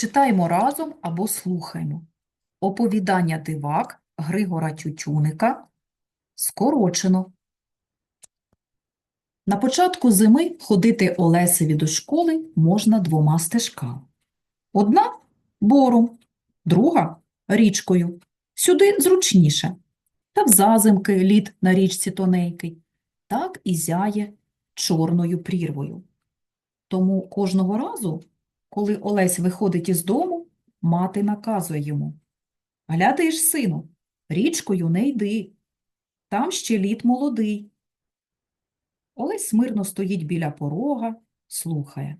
Читаємо разом або слухаємо. Оповідання дивак Григора Тютюника скорочено. На початку зими ходити Олесеві до школи можна двома стежками. Одна – бором, друга – річкою. Сюди зручніше. Та в зазимки лід на річці тоненький, так і зяє чорною прірвою. Тому кожного разу, коли Олесь виходить із дому, мати наказує йому. Глядиш, сину, річкою не йди, там ще лід молодий. Олесь смирно стоїть біля порога, слухає.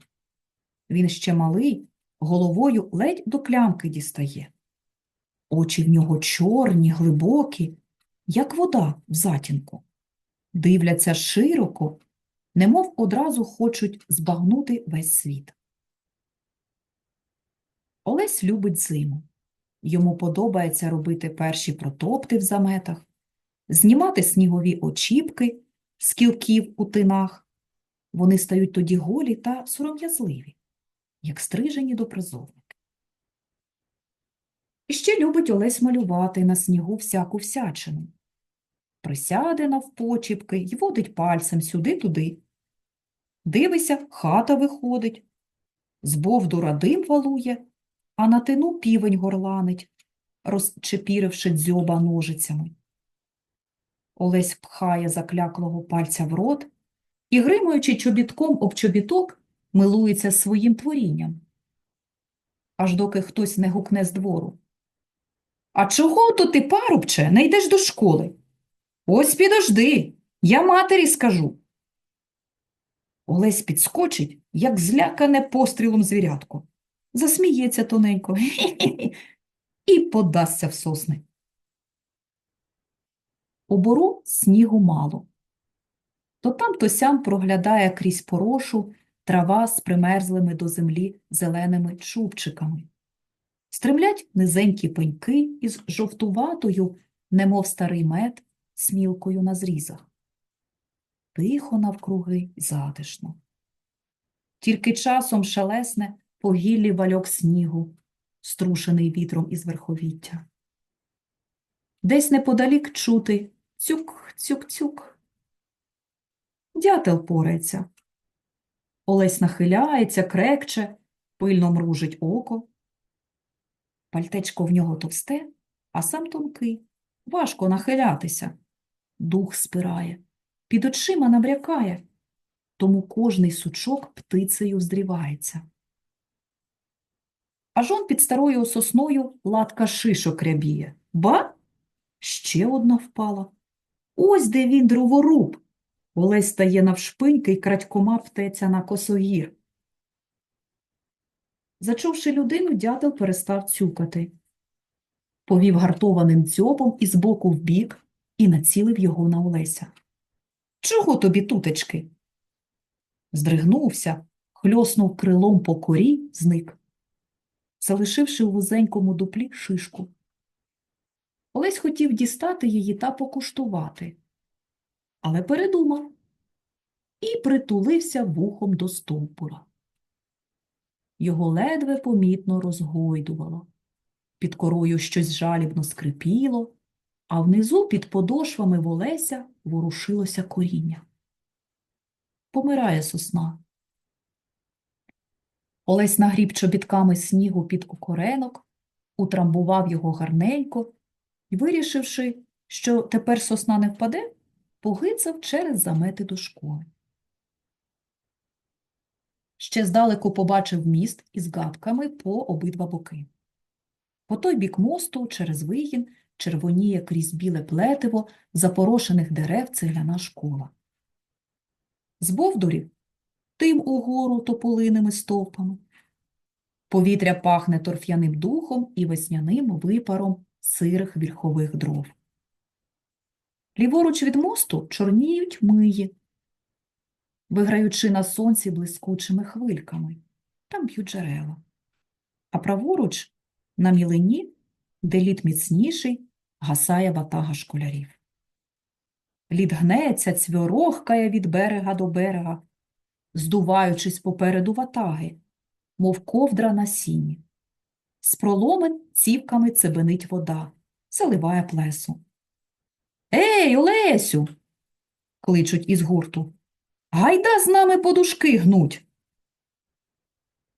Він ще малий, головою ледь до клямки дістає. Очі в нього чорні, глибокі, як вода в затінку. Дивляться широко, немов одразу хочуть збагнути весь світ. Олесь любить зиму. Йому подобається робити перші протопти в заметах, знімати снігові очіпки з кілків у тинах. Вони стають тоді голі та сором'язливі, як стрижені до призовники. І ще любить Олесь малювати на снігу всяку всячину. Присяде навпочіпки й водить пальцем сюди-туди. Дивися, хата виходить, з бовдура дим валує, а на тину півень горланить, розчепіривши дзьоба ножицями. Олесь пхає закляклого пальця в рот і, гримуючи чобітком об чобіток, милується своїм творінням. Аж доки хтось не гукне з двору. А чого то ти, парубче, не йдеш до школи? Ось підожди, я матері скажу. Олесь підскочить, як злякане пострілом звірятко. Засміється тоненько і подасться в сосни. У бору снігу мало. То там, то сям проглядає крізь порошу трава з примерзлими до землі зеленими чубчиками. Стремлять низенькі пеньки із жовтуватою, немов старий мед, смілкою на зрізах. Тихо навкруги затишно. Тільки часом шелесне по гіллі вальок снігу, струшений вітром із верховіття. Десь неподалік чути цюк-цюк-цюк. Дятел порається. Олесь нахиляється, крекче, пильно мружить око. Пальтечко в нього товсте, а сам тонкий. Важко нахилятися. Дух спирає, під очима набрякає, тому кожний сучок птицею здрівається. Аж он під старою сосною латка шишок рябіє. Ба! Ще одна впала. Ось де він дроворуб. Олесь стає навшпиньки й крадькома птеться на косогір. Зачувши людину, дятел перестав цюкати. Повів гартованим дзьобом із боку в бік і націлив його на Олеся. Чого тобі, тутечки? Здригнувся, хльоснув крилом по корі, зник, залишивши у вузенькому дуплі шишку. Олесь хотів дістати її та покуштувати, але передумав і притулився вухом до стовбура. Його ледве помітно розгойдувало. Під корою щось жалібно скрипіло, а внизу під подошвами Волеся ворушилося коріння. Помирає сосна. Олесь нагріб чобітками снігу під окоренок, утрамбував його гарненько і, вирішивши, що тепер сосна не впаде, погицав через замети до школи. Ще здалеку побачив міст із гадками по обидва боки. По той бік мосту, через вигін, червоніє крізь біле плетиво запорошених дерев цегляна школа. З бовдурів тим угору тополиними стовпами. Повітря пахне торф'яним духом і весняним випаром сирих вільхових дров. Ліворуч від мосту чорніють миї, виграючи на сонці блискучими хвильками, там б'ють джерела. А праворуч, на мілині, де лід міцніший, гасає ватага школярів. Лід гнеться, цвьорохкає від берега до берега, здуваючись попереду ватаги, мов ковдра на сіні. З проломен цівками цебенить вода, заливає плесу. Ей, Олесю! кличуть із гурту. Гайда з нами подушки гнуть.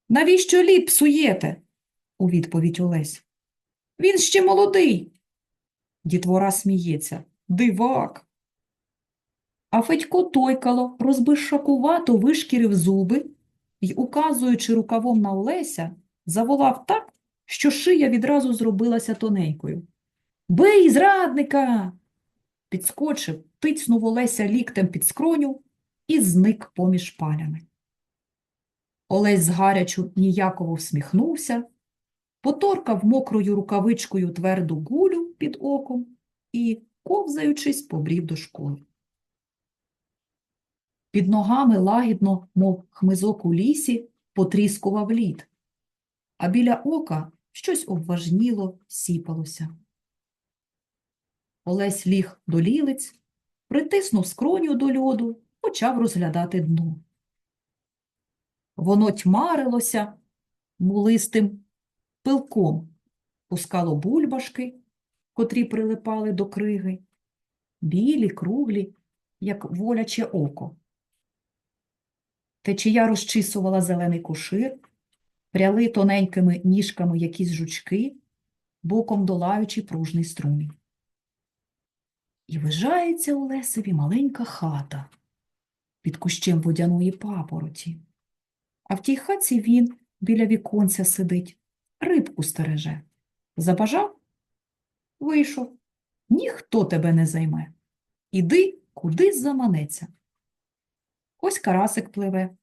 Навіщо лід псуєте? у відповідь Олесь. Він ще молодий. Дітвора сміється. Дивак. А Федько тойкало, розбишакувато вишкірив зуби й, указуючи рукавом на Олеся, заволав так, що шия відразу зробилася тоненькою. Бий, зрадника! Підскочив, тицнув Олеся ліктем під скроню і зник поміж палями. Олесь згарячу ніяково всміхнувся, поторкав мокрою рукавичкою тверду гулю під оком і, ковзаючись, побрів до школи. Під ногами лагідно, мов хмизок у лісі, потріскував лід, а біля ока щось обважніло сіпалося. Олесь ліг до лілиць, притиснув скроню до льоду, почав розглядати дно. Воно тьмарилося мулистим пилком, пускало бульбашки, котрі прилипали до криги, білі, круглі, як воляче око. Течія розчісувала зелений кушир, пряли тоненькими ніжками якісь жучки, боком долаючи пружний струмінь. І вижається у Лесеві маленька хата під кущем водяної папороті. А в тій хаті він біля віконця сидить, рибку стереже. Забажав? Вийшов. Ніхто тебе не займе. Іди, куди заманеться. Ось карасик пливе.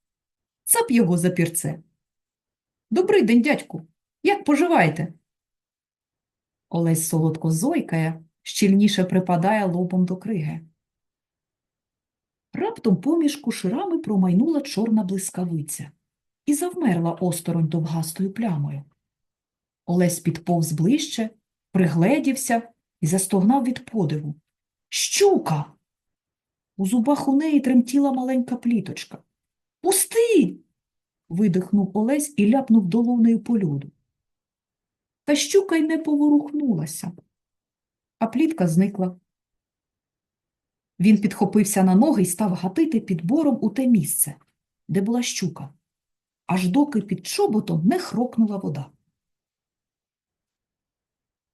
Цап його за пірце. Добрий день, дядьку. Як поживаєте? Олесь солодко зойкає, щільніше припадає лобом до криги. Раптом поміж куширами промайнула чорна блискавиця і завмерла осторонь довгастою плямою. Олесь підповз ближче, пригледівся і застогнав від подиву. Щука! У зубах у неї тремтіла маленька пліточка. Пусти! видихнув Олесь і ляпнув долонею по льоду. Та щука й не поворухнулася, а плітка зникла. Він підхопився на ноги і став гатити під бором у те місце, де була щука, аж доки під чоботом не хрокнула вода.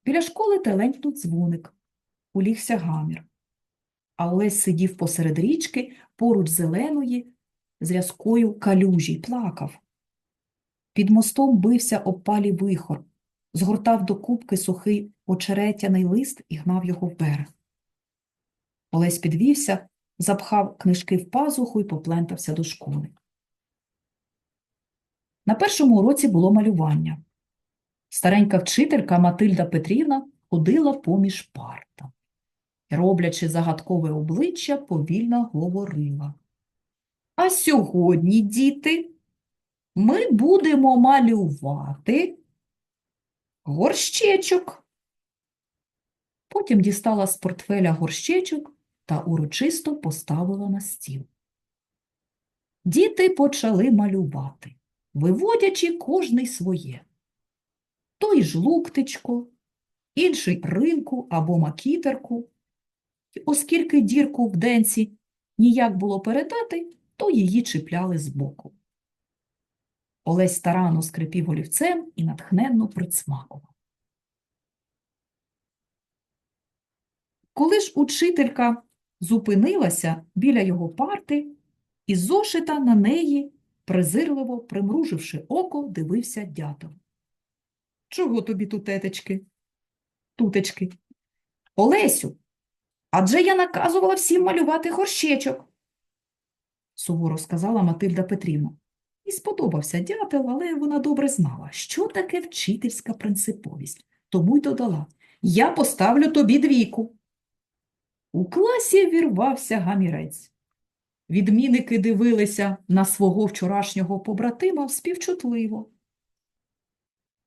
Біля школи теленькнув дзвоник, улігся гамір. А Олесь сидів посеред річки поруч зеленої, з рязкою калюжі й плакав. Під мостом бився об палі вихор, згортав до кубки сухий очеретяний лист і гнав його в берег. Олесь підвівся, запхав книжки в пазуху і поплентався до школи. На першому уроці було малювання. Старенька вчителька Матильда Петрівна ходила поміж парта. Роблячи загадкове обличчя, повільно говорила. А сьогодні, діти, ми будемо малювати горщечок. Потім дістала з портфеля горщечок та урочисто поставила на стіл. Діти почали малювати, виводячи кожний своє. Той жлуктичко, інший ринку або макітерку. Оскільки дірку в денці ніяк було передати, то її чіпляли збоку. Олесь старанно скрипів олівцем і натхненно присмакував. Коли ж учителька зупинилася біля його парти, і зошита на неї, презирливо примруживши око, дивився дятел. Чого тобі тутетечки? Тутечки. Олесю, адже я наказувала всім малювати горщечок, суворо сказала Матильда Петрівна. І сподобався дятел, але вона добре знала, що таке вчительська принциповість, тому й додала Я поставлю тобі двійку. У класі вірвався гамірець. Відмінники дивилися на свого вчорашнього побратима співчутливо.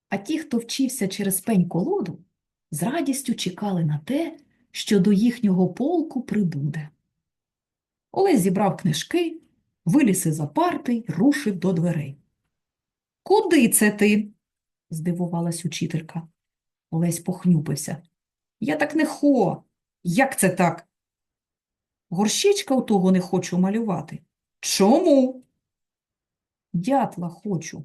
А ті, хто вчився через пень колоду, з радістю чекали на те, що до їхнього полку прибуде. Олесь зібрав книжки, виліз із за парти й рушив до дверей. Куди це ти? здивувалась учителька. Олесь похнюпився. Я так не хо. Як це так? Горщичка у того не хочу малювати. Чому? Дятла хочу.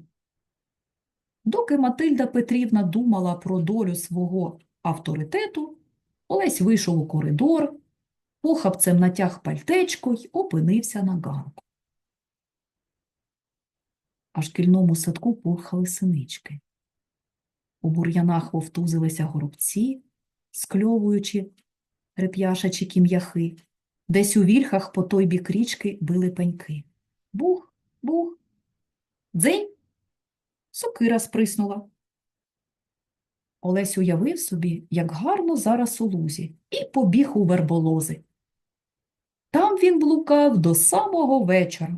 Доки Матильда Петрівна думала про долю свого авторитету, Олесь вийшов у коридор, похапцем натяг пальтечко й опинився на ганку. А шкільному садку порхали синички. У бур'янах вовтузилися горобці, скльовуючи реп'яшачі кім'яхи. Десь у вільхах по той бік річки били пеньки. Бух, бух. Дзень. Сокира сприснула. Олесь уявив собі, як гарно зараз у лузі, і побіг у верболози. Там він блукав до самого вечора.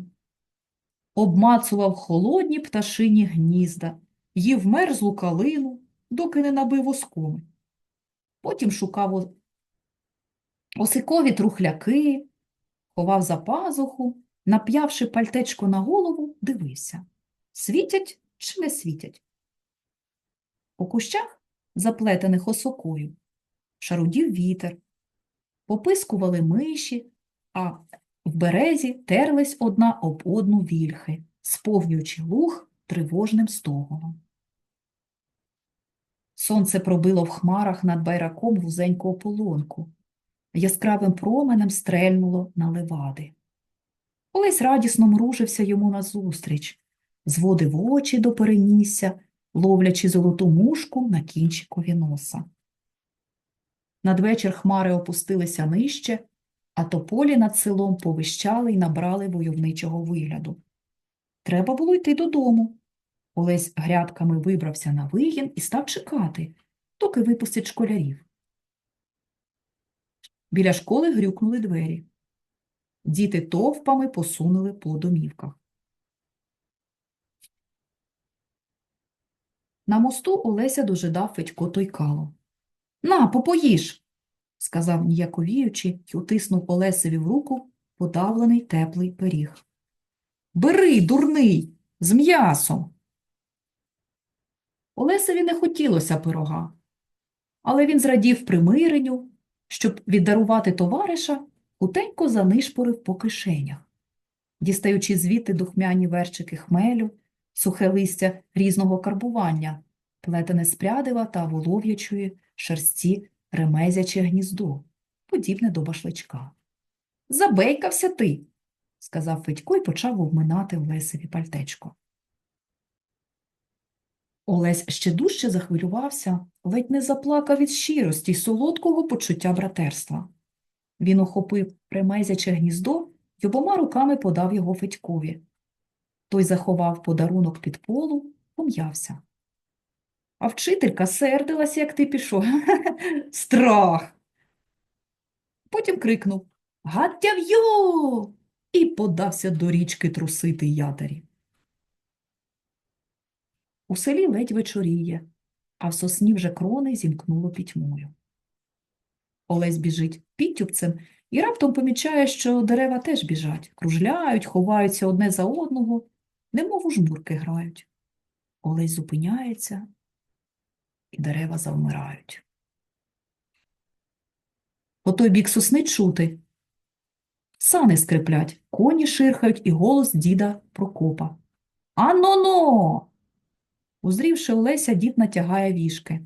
Обмацував холодні пташині гнізда, їв мерзлу калину, доки не набив оскоми. Потім шукав осикові трухляки, ховав за пазуху, нап'явши пальтечко на голову, дивився, світять чи не світять. По кущах, заплетених осокою, шарудів вітер, попискували миші, а в березі терлись одна об одну вільхи, сповнюючи луг тривожним стогоном. Сонце пробило в хмарах над байраком вузеньку ополонку. Яскравим променем стрельнуло на левади. Олесь радісно мружився йому назустріч, зводив очі до перенісся, ловлячи золоту мушку на кінчикові носа. Надвечір хмари опустилися нижче, а тополі над селом повищали й набрали войовничого вигляду. Треба було йти додому. Олесь грядками вибрався на вигін і став чекати, доки випустять школярів. Біля школи грюкнули двері. Діти товпами посунули по домівках. На мосту Олеся дожидав Федько Тойкало. На, попоїж, сказав ніяковіючи й утиснув Олесеві в руку подавлений теплий пиріг. Бери, дурний, з м'ясом. Олесеві не хотілося пирога, але він зрадів примиренню, щоб віддарувати товариша, хутенько занишпорив по кишенях, дістаючи звідти духмяні верчики хмелю, сухе листя різного карбування, плетене з та волов'ячої шерсті ремезяче гніздо, подібне до башличка. Забейкався ти, сказав Федько і почав обминати Олесеві пальтечко. Олесь ще дужче захвилювався, ледь не заплакав від щирості й солодкого почуття братерства. Він охопив ремезяче гніздо й обома руками подав його Федькові. Той заховав подарунок під полу, пом'явся. А вчителька сердилась, як ти пішов. Страх. Потім крикнув Гаттяв'йо! і подався до річки трусити ятері. У селі ледь вечоріє, а в сосні вже крони зімкнуло пітьмою. Олесь біжить підтюпцем і раптом помічає, що дерева теж біжать, кружляють, ховаються одне за одного, немов у жмурки грають. Олесь зупиняється, і дерева завмирають. По той бік сосни чути. Сани скриплять, коні ширхають і голос діда Прокопа. Ано-но! Узрівши Олеся, дід натягає вішки.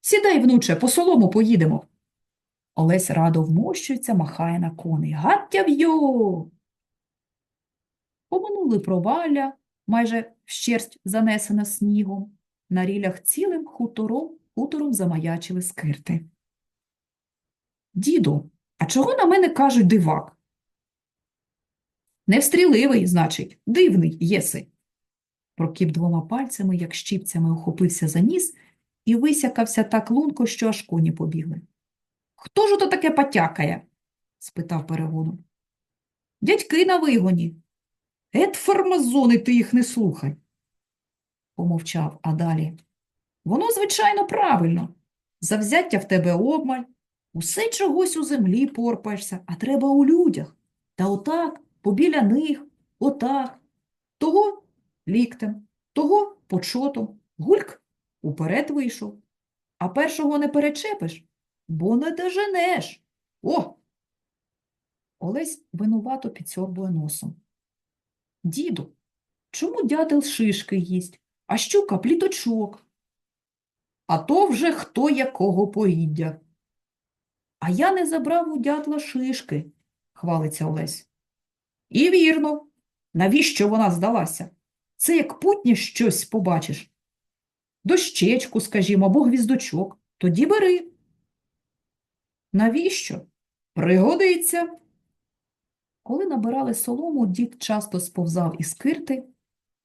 Сідай, внуче, по солому поїдемо. Олесь радо вмощується, махає на коней. Гаттяв'йо! Поминули провалля, майже вщерсть занесена снігом. На рілях цілим хутором, хутором замаячили скирти. Діду, а чого на мене кажуть дивак? Невстріливий, значить, дивний єси. Прокіп двома пальцями, як щіпцями, охопився за ніс і висякався так лунко, що аж коні побігли. Хто ж ото таке потякає? спитав перегоном. Дядьки на вигоні. Ет фармазони, ти їх не слухай. Помовчав, а далі. Воно, звичайно, правильно. Завзяття в тебе обмаль, усе чогось у землі порпаєшся, а треба у людях. Та отак, побіля них, отак. Того ліктем, того почотом, гульк уперед вийшов. А першого не перечепиш, бо не доженеш. О! Олесь винувато підсьорбує носом. Діду, чому дятел шишки їсть, а щука пліточок? А то вже хто якого поїдя. А я не забрав у дятла шишки, хвалиться Олесь. І вірно, навіщо вона здалася? Це як путнє щось побачиш. Дощечку, скажімо, або гвіздочок. Тоді бери. Навіщо? Пригодиться. Коли набирали солому, дід часто сповзав із кирти,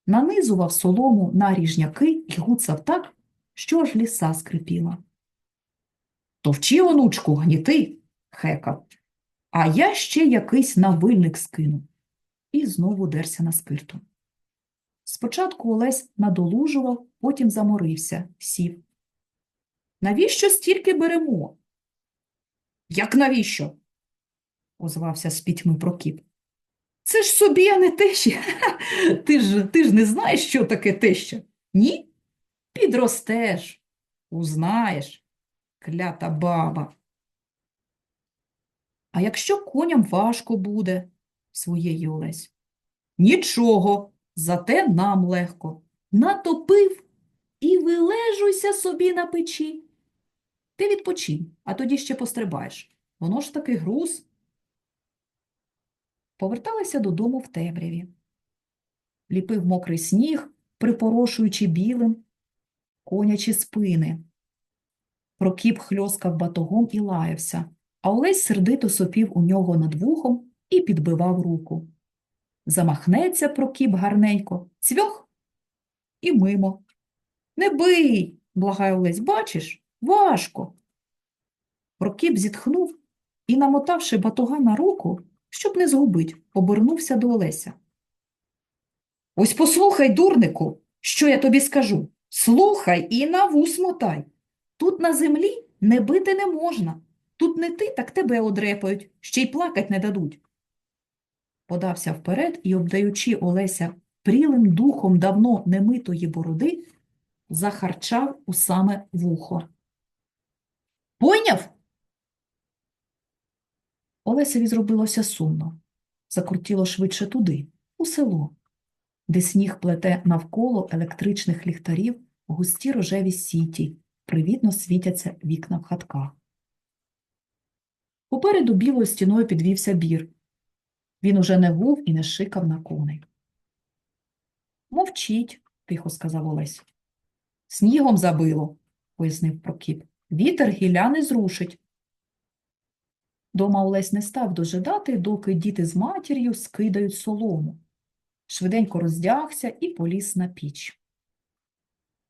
нанизував солому на ріжняки і гуцав так, що аж ліса скрипіла. Товчи, онучку, гніти, хекав, а я ще якийсь навильник скину. І знову дерся на скирту. Спочатку Олесь надолужував, потім заморився, сів. Навіщо стільки беремо? Як навіщо? Озвався з пітьми Прокіп. Це ж собі, а не тещі. Ти ж, ти ж не знаєш, що таке теща? Ні? Підростеш, узнаєш, клята баба. А якщо коням важко буде, своєї Олесь. Нічого, зате нам легко. Натопив і вилежуйся собі на печі. Ти відпочинь, а тоді ще пострибаєш. Воно ж таки груз. Поверталися додому в темряві. Ліпив мокрий сніг, припорошуючи білим конячі спини. Прокіп хльоскав батогом і лаявся, а Олесь сердито сопів у нього над вухом і підбивав руку. Замахнеться Прокіп гарненько, цвьох і мимо. Не бий, благає Олесь, бачиш, важко. Прокіп зітхнув і, намотавши батога на руку, щоб не згубить, обернувся до Олеся. Ось послухай, дурнику, що я тобі скажу. Слухай і на вус мотай. Тут на землі не бити не можна. Тут не ти, так тебе одрепають, ще й плакать не дадуть. Подався вперед і, обдаючи Олеся прілим духом давно немитої бороди, захарчав у саме вухо. Пойняв? Олесеві зробилося сумно. Закрутіло швидше туди, у село, де сніг плете навколо електричних ліхтарів густі рожеві сіті, привітно світяться вікна в хатках. Попереду білою стіною підвівся бір. Він уже не гув і не шикав на коней. Мовчіть, тихо сказав Олесь. Снігом забило, пояснив Прокіп. Вітер гілля не зрушить. Дома Олесь не став дожидати, доки діти з матір'ю скидають солому. Швиденько роздягся і поліз на піч.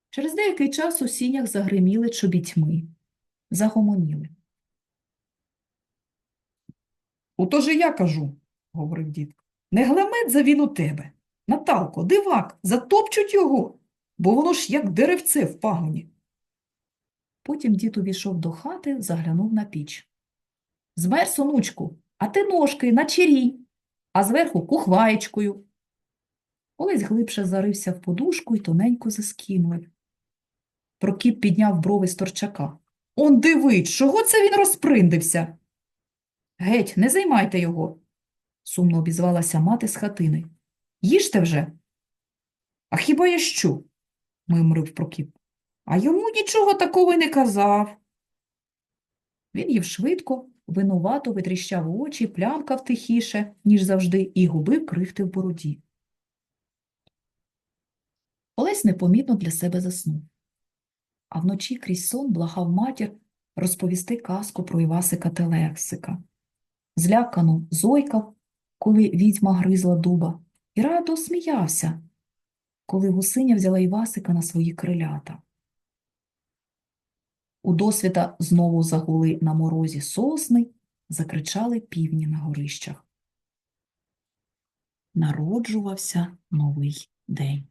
Через деякий час у сінях загриміли чобітьми, загомоніли. Ото же я кажу, говорив дід, не глемедза він у тебе. Наталко, дивак, затопчуть його, бо воно ж як деревце в пагоні. Потім дід увійшов до хати, заглянув на піч. Змерз, онучку, а ти ножки на чирій, а зверху кухваєчкою. Олесь глибше зарився в подушку і тоненько заскімлив. Прокіп підняв брови з торчака. Он дивить, чого це він розприндився? Геть, не займайте його, сумно обізвалася мати з хатини. Їжте вже. А хіба я що? мимрив Прокіп. А йому нічого такого й не казав. Він їв швидко, винувато витріщав очі, плямкав тихіше, ніж завжди, і губив крихти в бороді. Олесь непомітно для себе заснув. А вночі крізь сон благав матір розповісти казку про Івасика Телексика. Злякано зойкав, коли відьма гризла дуба, і радо сміявся, коли гусиня взяла Івасика на свої крилята. У досвіта знову загули на морозі сосни, закричали півні на горищах. Народжувався новий день.